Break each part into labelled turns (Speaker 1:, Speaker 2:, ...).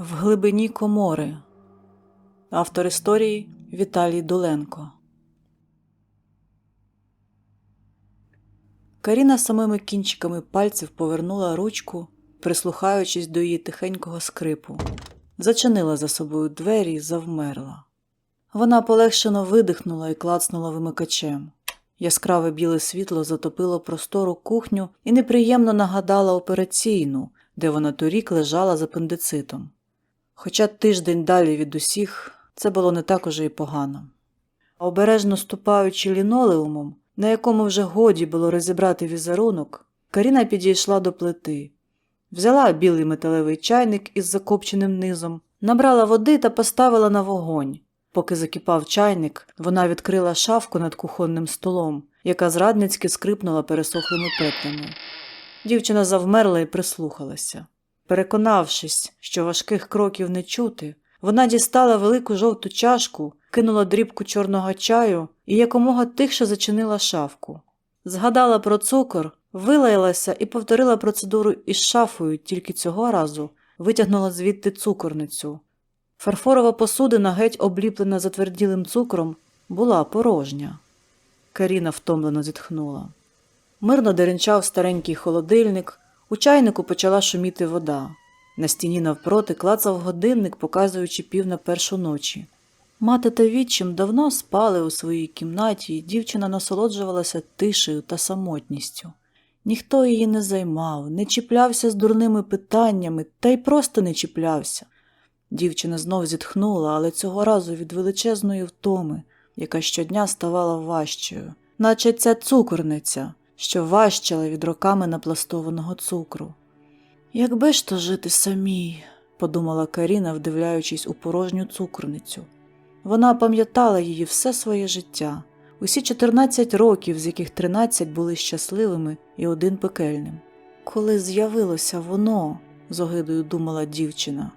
Speaker 1: В глибині комори. Автор історії Віталій Доленко. Каріна самими кінчиками пальців повернула ручку, прислухаючись до її тихенького скрипу. Зачинила за собою двері і завмерла. Вона полегшено видихнула і клацнула вимикачем. Яскраве біле світло затопило простору кухню і неприємно нагадала операційну, де вона торік лежала з апендицитом. Хоча тиждень далі від усіх це було не так уже і погано. Обережно ступаючи лінолеумом, на якому вже годі було розібрати візерунок, Каріна підійшла до плити, взяла білий металевий чайник із закопченим низом, набрала води та поставила на вогонь. Поки закипав чайник, вона відкрила шафку над кухонним столом, яка зрадницьки скрипнула пересохлими петлями. Дівчина завмерла і прислухалася. Переконавшись, що важких кроків не чути, вона дістала велику жовту чашку, кинула дрібку чорного чаю і якомога тихше зачинила шафку. Згадала про цукор, вилаялася і повторила процедуру із шафою, тільки цього разу витягнула звідти цукорницю. Фарфорова посудина, геть обліплена затверділим цукром, була порожня. Каріна втомлено зітхнула. Мирно деренчав старенький холодильник, у чайнику почала шуміти вода. На стіні навпроти клацав годинник, показуючи пів на першу ночі. Мати та відчим давно спали у своїй кімнаті, і дівчина насолоджувалася тишею та самотністю. Ніхто її не займав, не чіплявся з дурними питаннями, та й просто не чіплявся. Дівчина знов зітхнула, але цього разу від величезної втоми, яка щодня ставала важчою, наче ця цукорниця, що важчала від роками напластованого цукру. Якби ж то жити самій, подумала Каріна, вдивляючись у порожню цукорницю. Вона пам'ятала її все своє життя, усі 14 років, з яких 13 були щасливими і один пекельним. Коли з'явилося воно, з огидою думала дівчина,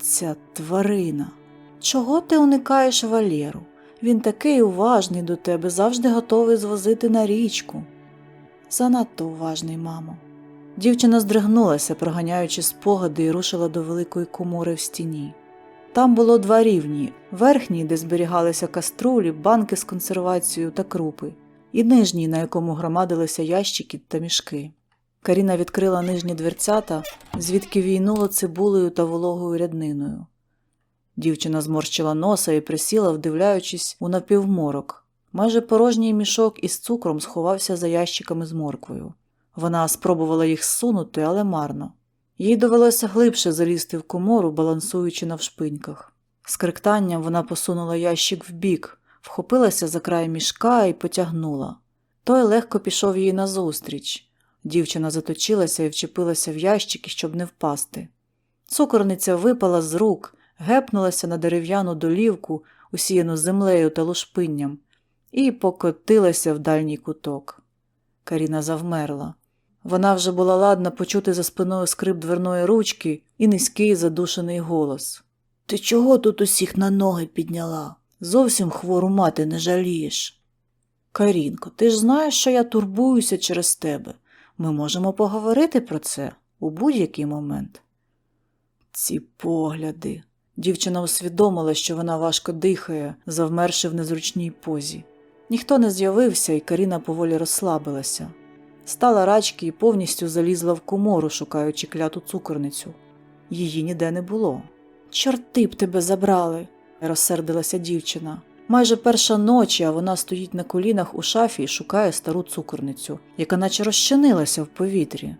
Speaker 1: ця тварина. Чого ти уникаєш Валєру? Він такий уважний до тебе, завжди готовий звозити на річку. Занадто уважний, мамо. Дівчина здригнулася, проганяючи спогади, і рушила до великої комори в стіні. Там було два рівні верхній, де зберігалися каструлі, банки з консервацією та крупи, і нижній, на якому громадилися ящики та мішки. Каріна відкрила нижні дверцята, звідки війнуло цибулею та вологою рядниною. Дівчина зморщила носа і присіла, вдивляючись у напівморок. Майже порожній мішок із цукром сховався за ящиками з морквою. Вона спробувала їх зсунути, але марно. Їй довелося глибше залізти в комору, балансуючи на вшпиньках. З криктанням вона посунула ящик вбік, вхопилася за край мішка і потягнула. Той легко пішов їй назустріч. Дівчина заточилася і вчепилася в ящики, щоб не впасти. Цукорниця випала з рук, гепнулася на дерев'яну долівку, усіяну землею та лушпинням, і покотилася в дальній куток. Каріна завмерла. Вона вже була ладна почути за спиною скрип дверної ручки і низький задушений голос. Ти чого тут усіх на ноги підняла? Зовсім хвору мати не жалієш. Карінко, ти ж знаєш, що я турбуюся через тебе. Ми можемо поговорити про це у будь-який момент. Ці погляди. Дівчина усвідомила, що вона важко дихає, завмерши в незручній позі. Ніхто не з'явився, і Каріна поволі розслабилася. Стала рачки і повністю залізла в комору, шукаючи кляту цукорницю. Її ніде не було. Чорти б тебе забрали, розсердилася дівчина. Майже перша ночі, а вона стоїть на колінах у шафі і шукає стару цукорницю, яка наче розчинилася в повітрі.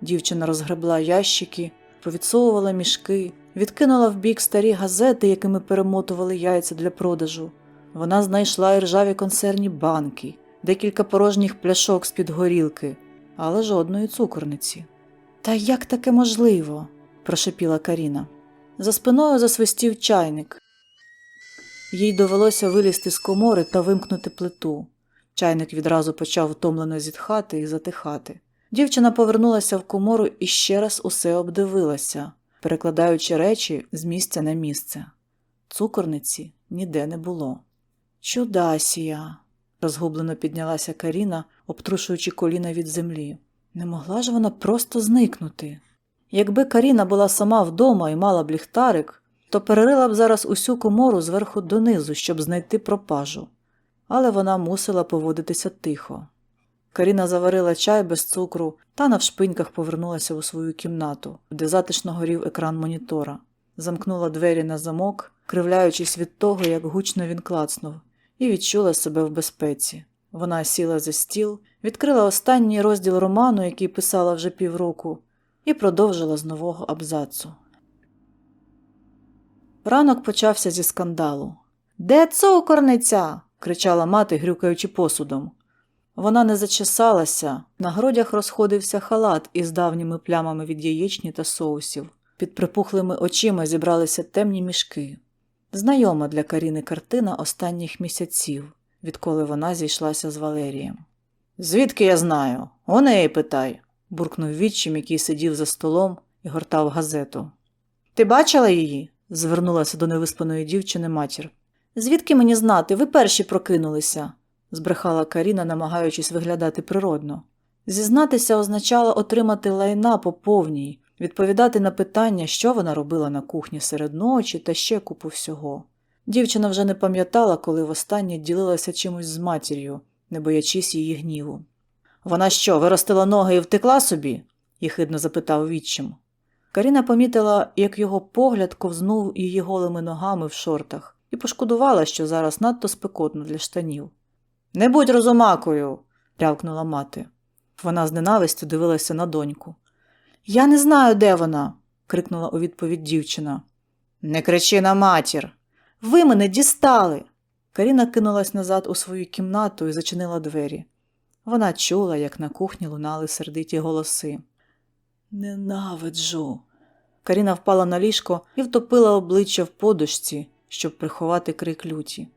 Speaker 1: Дівчина розгребла ящики, повідсовувала мішки, відкинула в бік старі газети, якими перемотували яйця для продажу. Вона знайшла і ржаві консервні банки, декілька порожніх пляшок з-під горілки, але жодної цукорниці. Та як таке можливо? прошепіла Каріна. За спиною засвистів чайник. Їй довелося вилізти з комори та вимкнути плиту. Чайник відразу почав втомлено зітхати і затихати. Дівчина повернулася в комору і ще раз усе обдивилася, перекладаючи речі з місця на місце. Цукорниці ніде не було. Чудасія, розгублено піднялася Каріна, обтрушуючи коліна від землі. Не могла ж вона просто зникнути. Якби Каріна була сама вдома і мала б ліхтарик, то перерила б зараз усю комору зверху донизу, щоб знайти пропажу. Але вона мусила поводитися тихо. Каріна заварила чай без цукру та навшпиньках повернулася у свою кімнату, де затишно горів екран монітора, замкнула двері на замок, кривляючись від того, як гучно він клацнув, і відчула себе в безпеці. Вона сіла за стіл, відкрила останній розділ роману, який писала вже півроку, і продовжила з нового абзацу. Ранок почався зі скандалу. Де цукорниця? кричала мати, грюкаючи посудом. Вона не зачесалася, на грудях розходився халат із давніми плямами від яєчні та соусів. Під припухлими очима зібралися темні мішки. Знайома для Каріни картина останніх місяців, відколи вона зійшлася з Валерієм. Звідки я знаю? У неї питай, буркнув відчим, який сидів за столом і гортав газету. Ти бачила її? звернулася до невиспаної дівчини матір. Звідки мені знати? Ви перші прокинулися, збрехала Каріна, намагаючись виглядати природно. Зізнатися означало отримати лайна по повній, відповідати на питання, що вона робила на кухні серед ночі та ще купу всього. Дівчина вже не пам'ятала, коли востаннє ділилася чимось з матір'ю, не боячись її гніву. Вона що, виростила ноги і втекла собі? їхидно запитав відчим. Каріна помітила, як його погляд ковзнув її голими ногами в шортах, і пошкодувала, що зараз надто спекотно для штанів. Не будь розумакою, рявкнула мати. Вона з ненавистю дивилася на доньку. Я не знаю, де вона, крикнула у відповідь дівчина. Не кричи на матір. Ви мене дістали. Каріна кинулась назад у свою кімнату і зачинила двері. Вона чула, як на кухні лунали сердиті голоси. Ненавиджу. Каріна впала на ліжко і втопила обличчя в подушці, щоб приховати крик люті.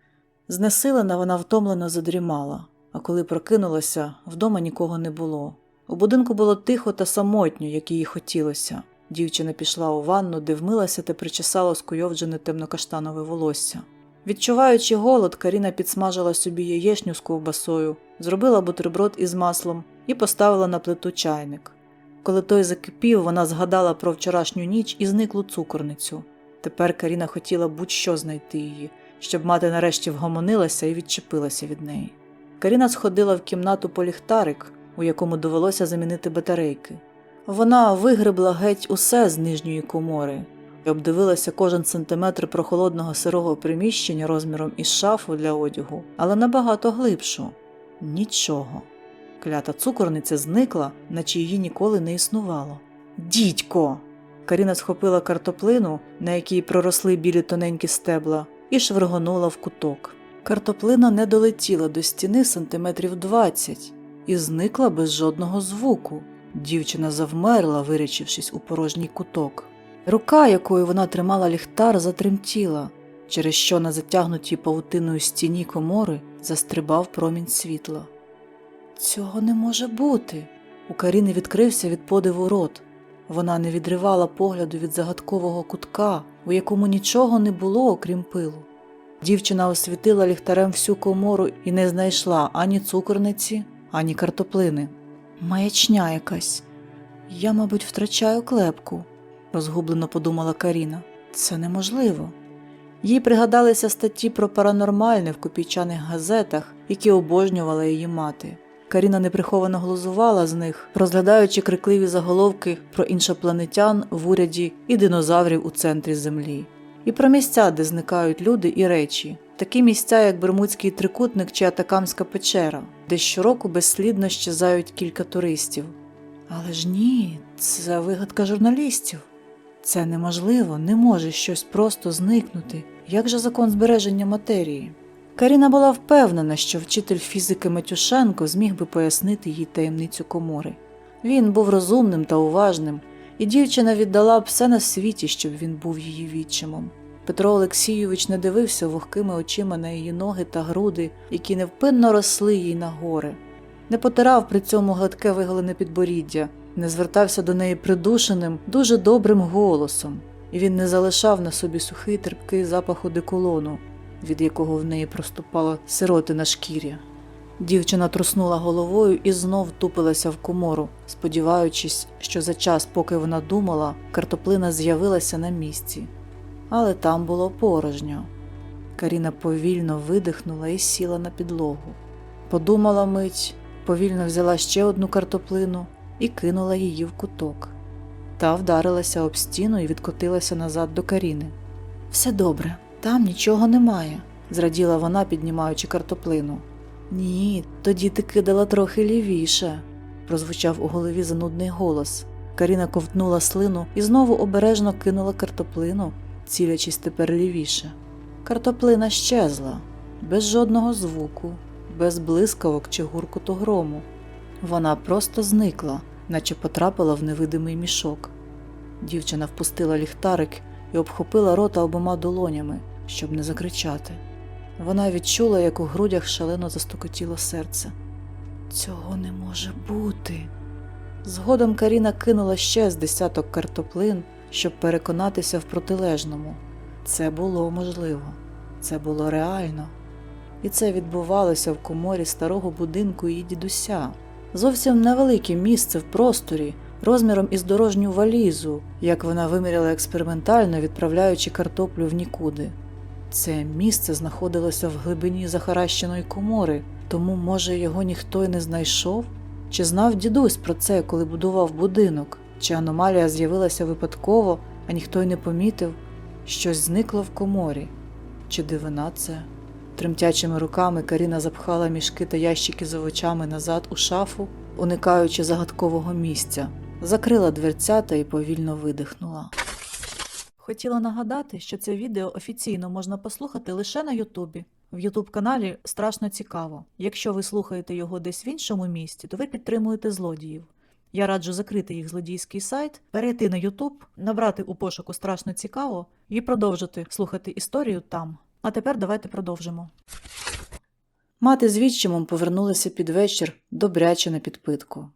Speaker 1: Знесилена вона втомлено задрімала, а коли прокинулася, вдома нікого не було. У будинку було тихо та самотньо, як їй хотілося. Дівчина пішла у ванну, де вмилася та причесала скуйовджене темнокаштанове волосся. Відчуваючи голод, Каріна підсмажила собі яєчню з ковбасою, зробила бутерброд із маслом і поставила на плиту чайник. Коли той закипів, вона згадала про вчорашню ніч і зниклу цукорницю. Тепер Каріна хотіла будь-що знайти її, щоб мати нарешті вгомонилася і відчепилася від неї. Каріна сходила в кімнату по ліхтарик, у якому довелося замінити батарейки. Вона вигребла геть усе з нижньої комори і обдивилася кожен сантиметр прохолодного сирого приміщення розміром із шафу для одягу, але набагато глибшу. Нічого. Клята цукорниця зникла, наче її ніколи не існувало. Дідько! Каріна схопила картоплину, на якій проросли білі тоненькі стебла, і швиргонула в куток. Картоплина не долетіла до стіни сантиметрів двадцять і зникла без жодного звуку. Дівчина завмерла, вирячившись у порожній куток. Рука, якою вона тримала ліхтар, затремтіла, через що на затягнутій павутиною стіні комори застрибав промінь світла. Цього не може бути. У Каріни відкрився від подиву рот. Вона не відривала погляду від загадкового кутка, у якому нічого не було, окрім пилу. Дівчина освітила ліхтарем всю комору і не знайшла ані цукорниці, ані картоплини. Маячня якась. Я, мабуть, втрачаю клепку, розгублено подумала Каріна. Це неможливо. Їй пригадалися статті про паранормальне в копійчаних газетах, які обожнювала її мати. Каріна неприховано глузувала з них, розглядаючи крикливі заголовки про іншопланетян в уряді і динозаврів у центрі землі, і про місця, де зникають люди і речі, такі місця, як Бермудський трикутник чи Атакамська печера, де щороку безслідно щезають кілька туристів. Але ж ні, це вигадка журналістів. Це неможливо, не може щось просто зникнути. Як же закон збереження матерії? Каріна була впевнена, що вчитель фізики Матюшенко зміг би пояснити їй таємницю комори. Він був розумним та уважним, і дівчина віддала б все на світі, щоб він був її відчимом. Петро Олексійович не дивився вогкими очима на її ноги та груди, які невпинно росли їй на гори. Не потирав при цьому гладке виголене підборіддя, не звертався до неї придушеним, дуже добрим голосом, і він не залишав на собі сухий терпкий запах одеколону, від якого в неї проступало сироти на шкірі. Дівчина труснула головою і знов втупилася в комору, сподіваючись, що за час, поки вона думала, картоплина з'явилася на місці. Але там було порожньо. Каріна повільно видихнула і сіла на підлогу. Подумала мить, повільно взяла ще одну картоплину і кинула її в куток. Та вдарилася об стіну і відкотилася назад до Каріни. Все добре, там нічого немає, зраділа вона, піднімаючи картоплину. Ні, тоді ти кидала трохи лівіше, прозвучав у голові занудний голос. Каріна ковтнула слину і знову обережно кинула картоплину, цілячись тепер лівіше. Картоплина щезла, без жодного звуку, без блискавок чи гуркоту грому. Вона просто зникла, наче потрапила в невидимий мішок. Дівчина впустила ліхтарик і обхопила рота обома долонями, щоб не закричати. Вона відчула, як у грудях шалено застукотіло серце. Цього не може бути. Згодом Каріна кинула ще з десяток картоплин, щоб переконатися в протилежному. Це було можливо, це було реально. І це відбувалося в коморі старого будинку її дідуся. Зовсім невелике місце в просторі, розміром із дорожню валізу, як вона виміряла експериментально, відправляючи картоплю в нікуди. Це місце знаходилося в глибині захаращеної комори, тому, може, його ніхто й не знайшов? Чи знав дідусь про це, коли будував будинок? Чи аномалія з'явилася випадково, а ніхто й не помітив? Щось зникло в коморі. Чи дивина це? Тремтячими руками Каріна запхала мішки та ящики з овочами назад у шафу, уникаючи загадкового місця, закрила дверцята і повільно видихнула. Хотіла нагадати, що це відео офіційно можна послухати лише на Ютубі. В Ютуб каналі страшно цікаво. Якщо ви слухаєте його десь в іншому місті, то ви підтримуєте злодіїв. Я раджу закрити їх злодійський сайт, перейти на Ютуб, набрати у пошуку страшно цікаво і продовжити слухати історію там. А тепер давайте продовжимо. Мати з відчимом повернулися під вечір, добряче на підпитку.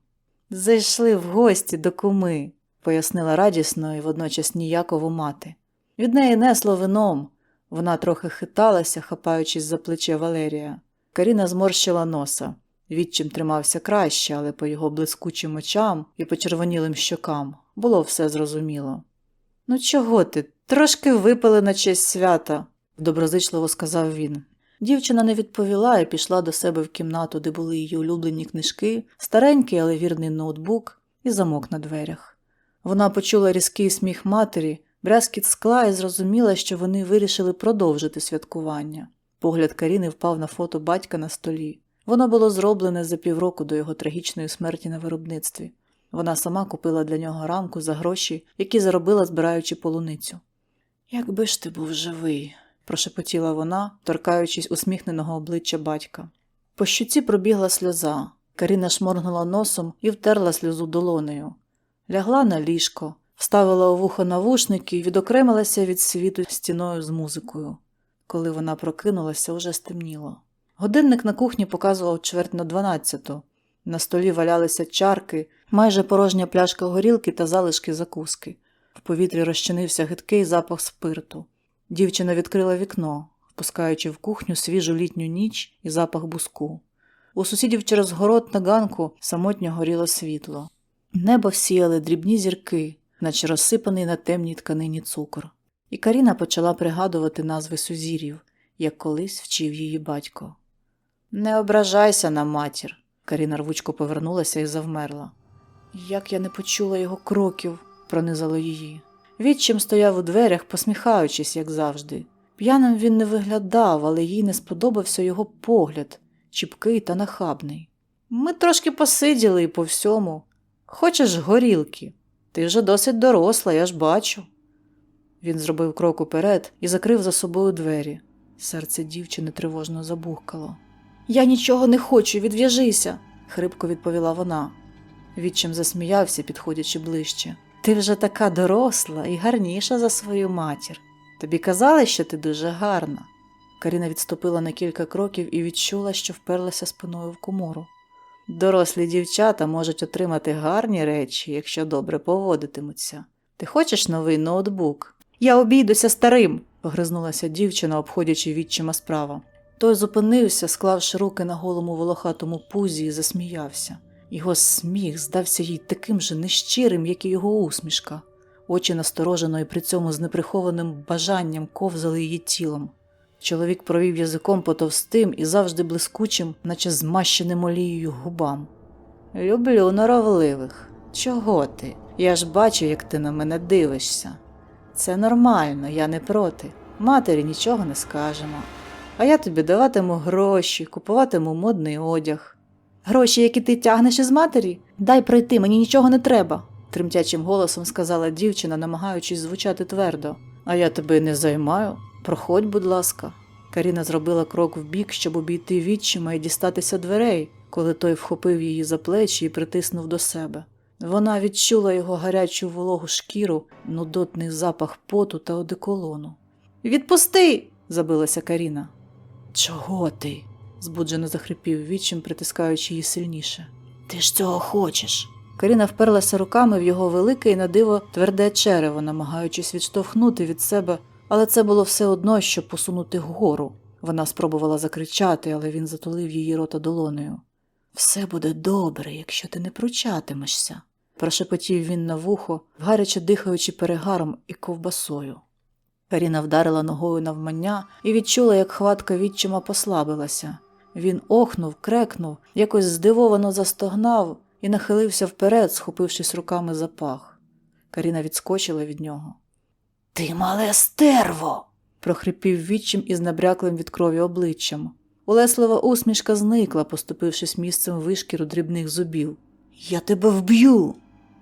Speaker 1: Зайшли в гості до куми, пояснила радісно і водночас ніяково мати. Від неї несло вином. Вона трохи хиталася, хапаючись за плече Валерія. Каріна зморщила носа. Відчим тримався краще, але по його блискучим очам і почервонілим щокам було все зрозуміло. Ну, чого ти? Трошки випили на честь свята, доброзичливо сказав він. Дівчина не відповіла і пішла до себе в кімнату, де були її улюблені книжки, старенький, але вірний ноутбук і замок на дверях. Вона почула різкий сміх матері, брязкіт скла і зрозуміла, що вони вирішили продовжити святкування. Погляд Каріни впав на фото батька на столі. Воно було зроблене за півроку до його трагічної смерті на виробництві. Вона сама купила для нього рамку за гроші, які заробила, збираючи полуницю. Якби ж ти був живий, прошепотіла вона, торкаючись усміхненого обличчя батька. По щуці пробігла сльоза. Каріна шморгнула носом і втерла сльозу долонею. Лягла на ліжко, вставила у вухо навушники і відокремилася від світу стіною з музикою. Коли вона прокинулася, уже стемніло. Годинник на кухні показував чверть на дванадцяту. На столі валялися чарки, майже порожня пляшка горілки та залишки закуски. В повітрі розчинився гидкий запах спирту. Дівчина відкрила вікно, впускаючи в кухню свіжу літню ніч і запах буску. У сусідів через город на ганку самотньо горіло світло. Небо всіяли дрібні зірки, наче розсипаний на темній тканині цукор. І Каріна почала пригадувати назви сузір'їв, як колись вчив її батько. Не ображайся на матір. Каріна рвучко повернулася і завмерла. Як я не почула його кроків, пронизало її. Відчим стояв у дверях, посміхаючись, як завжди. П'яним він не виглядав, але їй не сподобався його погляд, чіпкий та нахабний. Ми трошки посиділи і по всьому. Хочеш горілки? Ти вже досить доросла, я ж бачу. Він зробив крок уперед і закрив за собою двері. Серце дівчини тривожно забухкало. Я нічого не хочу, відв'яжися, хрипко відповіла вона. Відчим засміявся, підходячи ближче. Ти вже така доросла і гарніша за свою матір. Тобі казали, що ти дуже гарна. Каріна відступила на кілька кроків і відчула, що вперлася спиною в комору. Дорослі дівчата можуть отримати гарні речі, якщо добре поводитимуться. Ти хочеш новий ноутбук? Я обійдуся старим, погризнулася дівчина, обходячи відчима справа. Той зупинився, склавши руки на голому волохатому пузі, і засміявся. Його сміх здався їй таким же нещирим, як і його усмішка. Очі насторожено і при цьому з неприхованим бажанням ковзали її тілом. Чоловік провів язиком по товстим і завжди блискучим, наче змащеним олією губам. Люблю норовливих. Чого ти? Я ж бачу, як ти на мене дивишся. Це нормально, я не проти. Матері нічого не скажемо. А я тобі даватиму гроші, купуватиму модний одяг. Гроші, які ти тягнеш із матері? Дай пройти, мені нічого не треба, тремтячим голосом сказала дівчина, намагаючись звучати твердо. А я тебе не займаю. Проходь, будь ласка. Каріна зробила крок вбік, щоб обійти відчима і дістатися дверей, коли той вхопив її за плечі і притиснув до себе. Вона відчула його гарячу вологу шкіру, нудотний запах поту та одеколону. Відпусти. забилася Каріна. Чого ти? збуджено захрипів відчим, притискаючи її сильніше. Ти ж цього хочеш. Каріна вперлася руками в його велике і на диво тверде черево, намагаючись відштовхнути від себе, але це було все одно, щоб посунути вгору. Вона спробувала закричати, але він затулив її рота долонею. Все буде добре, якщо ти не пручатимешся, прошепотів він на вухо, гаряче дихаючи перегаром і ковбасою. Каріна вдарила ногою навмання і відчула, як хватка відчима послабилася. Він охнув, крекнув, якось здивовано застогнав і нахилився вперед, схопившись руками за пах. Каріна відскочила від нього. Ти мале стерво. прохрипів відчим із набряклим від крові обличчям. Улеслива усмішка зникла, поступившись місцем вишкіру дрібних зубів. Я тебе вб'ю.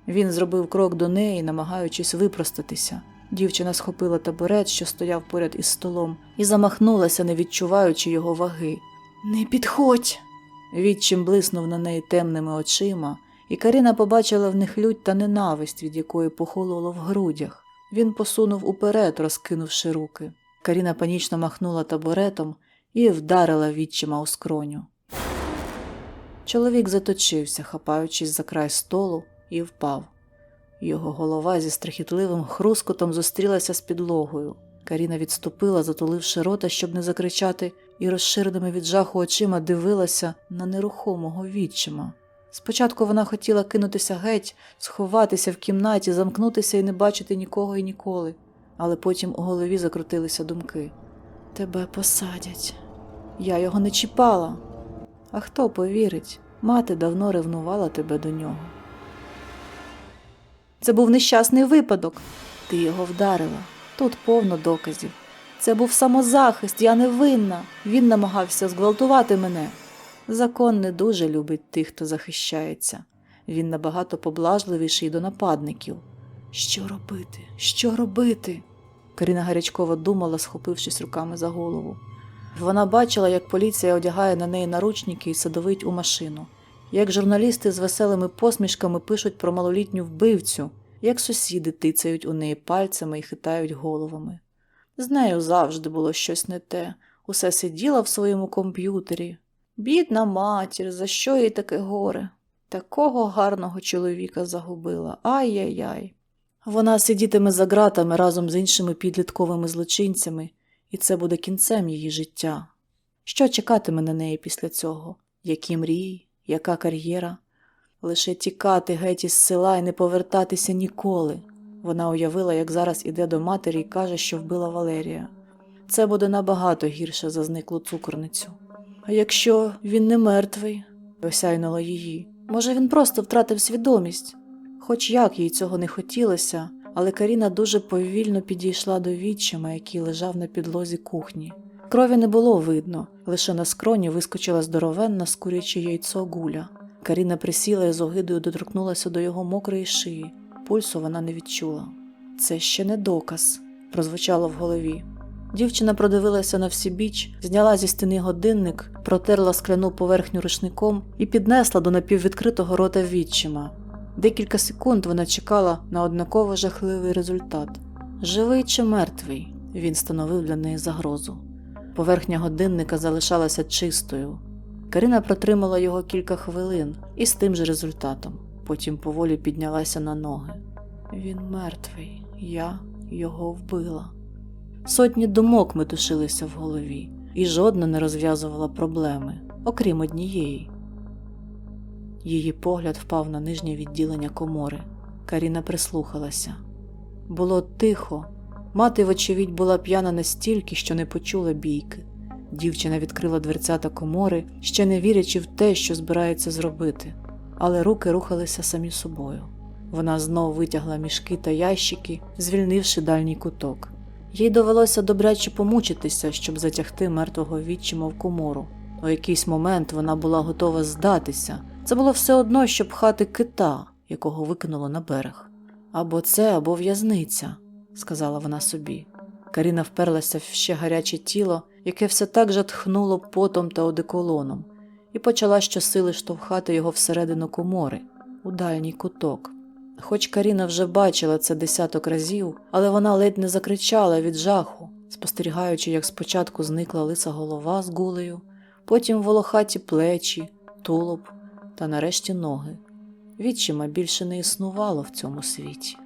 Speaker 1: Він зробив крок до неї, намагаючись випростатися. Дівчина схопила табурет, що стояв поряд із столом, і замахнулася, не відчуваючи його ваги. Не підходь. Відчим блиснув на неї темними очима, і Каріна побачила в них лють та ненависть, від якої похололо в грудях. Він посунув уперед, розкинувши руки. Каріна панічно махнула табуретом і вдарила відчима у скроню. Чоловік заточився, хапаючись за край столу, і впав. Його голова зі страхітливим хрускотом зустрілася з підлогою. Каріна відступила, затуливши рота, щоб не закричати, і розширеними від жаху очима дивилася на нерухомого відчима. Спочатку вона хотіла кинутися геть, сховатися в кімнаті, замкнутися і не бачити нікого і ніколи, але потім у голові закрутилися думки. Тебе посадять. Я його не чіпала. А хто повірить? Мати давно ревнувала тебе до нього. Це був нещасний випадок. Ти його вдарила. Тут повно доказів. Це був самозахист, я не винна. Він намагався зґвалтувати мене. Закон не дуже любить тих, хто захищається. Він набагато поблажливіший до нападників. Що робити? Що робити? Каріна гарячково думала, схопившись руками за голову. Вона бачила, як поліція одягає на неї наручники і садовить у машину, як журналісти з веселими посмішками пишуть про малолітню вбивцю, як сусіди тицяють у неї пальцями і хитають головами. З нею завжди було щось не те, усе сиділа в своєму комп'ютері. Бідна матір, за що їй таке горе? Такого гарного чоловіка загубила. Ай-яй-яй. Вона сидітиме за ґратами разом з іншими підлітковими злочинцями, і це буде кінцем її життя. Що чекатиме на неї після цього? Які мрії, яка кар'єра? Лише тікати геть із села і не повертатися ніколи. Вона уявила, як зараз іде до матері і каже, що вбила Валерія. Це буде набагато гірше за зниклу цукорницю. А якщо він не мертвий, осяйнула її. Може, він просто втратив свідомість. Хоч як їй цього не хотілося, але Каріна дуже повільно підійшла до відчима, який лежав на підлозі кухні. Крові не було видно, лише на скроні вискочила здоровенна скуряче яйцо гуля. Каріна присіла і з огидою доторкнулася до його мокрої шиї. Пульсу вона не відчула. Це ще не доказ, прозвучало в голові. Дівчина продивилася на всібіч, зняла зі стіни годинник, протерла скляну поверхню рушником і піднесла до напіввідкритого рота відчима. Декілька секунд вона чекала на однаково жахливий результат. Живий чи мертвий, він становив для неї загрозу. Поверхня годинника залишалася чистою. Карина протримала його кілька хвилин і з тим же результатом. Потім поволі піднялася на ноги. Він мертвий, я його вбила. Сотні думок метушилися в голові. і жодна не розв'язувала проблеми, окрім однієї. Її погляд впав на нижнє відділення комори. Каріна прислухалася. Було тихо. Мати, вочевидь, була п'яна настільки, що не почула бійки. Дівчина відкрила дверцята комори, ще не вірячи в те, що збирається зробити, але руки рухалися самі собою. Вона знов витягла мішки та ящики, звільнивши дальній куток. Їй довелося добряче помучитися, щоб затягти мертвого відчима в комору. У якийсь момент вона була готова здатися. Це було все одно, щоб пхати кита, якого викинуло на берег. Або це, або в'язниця, сказала вона собі. Каріна вперлася в ще гаряче тіло, яке все так же тхнуло потом та одеколоном, і почала щосили штовхати його всередину комори, у дальній куток. Хоч Каріна вже бачила це десяток разів, але вона ледь не закричала від жаху, спостерігаючи, як спочатку зникла лиса голова з гулею, потім волохаті плечі, тулуб та нарешті ноги. Відчима більше не існувало в цьому світі.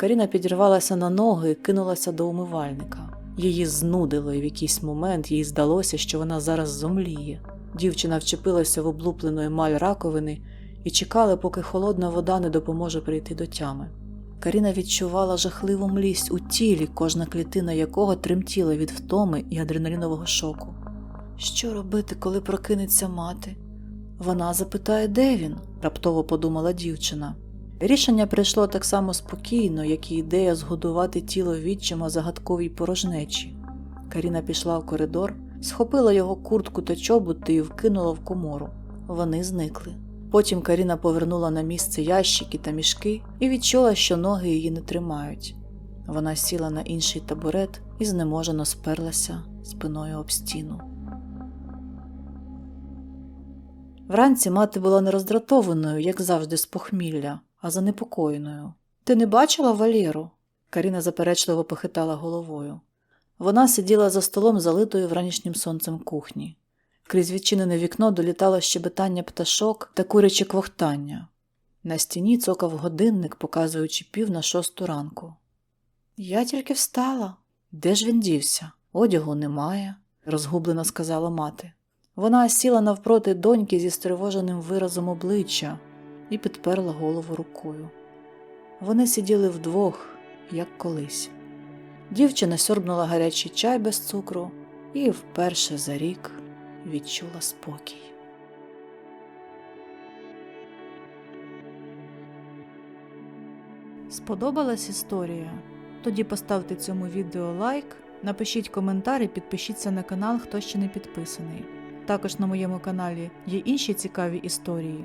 Speaker 1: Каріна підірвалася на ноги і кинулася до умивальника. Її знудило, і в якийсь момент їй здалося, що вона зараз зомліє. Дівчина вчепилася в облуплену емаль раковини і чекала, поки холодна вода не допоможе прийти до тями. Каріна відчувала жахливу млість у тілі, кожна клітина якого тремтіла від втоми і адреналінового шоку. Що робити, коли прокинеться мати? Вона запитає, де він, раптово подумала дівчина. Рішення прийшло так само спокійно, як і ідея згодувати тіло відчима загадковій порожнечі. Каріна пішла в коридор, схопила його куртку та чоботи і вкинула в комору. Вони зникли. Потім Каріна повернула на місце ящики та мішки і відчула, що ноги її не тримають. Вона сіла на інший табурет і знеможено сперлася спиною об стіну. Вранці мати була не роздратованою, як завжди, з похмілля, а занепокоєною. Ти не бачила Валєру? Каріна заперечливо похитала головою. Вона сиділа за столом, залитою вранішнім сонцем кухні. Крізь відчинене вікно долітало щебетання пташок та куряче квохтання. На стіні цокав годинник, показуючи пів на шосту ранку. Я тільки встала. Де ж він дівся? Одягу немає, розгублено сказала мати. Вона сіла навпроти доньки зі стривоженим виразом обличчя і підперла голову рукою. Вони сиділи вдвох, як колись. Дівчина сьорбнула гарячий чай без цукру і вперше за рік відчула спокій. Сподобалась історія? Тоді поставте цьому відео лайк, напишіть коментар і підпишіться на канал, хто ще не підписаний. Також на моєму каналі є інші цікаві історії.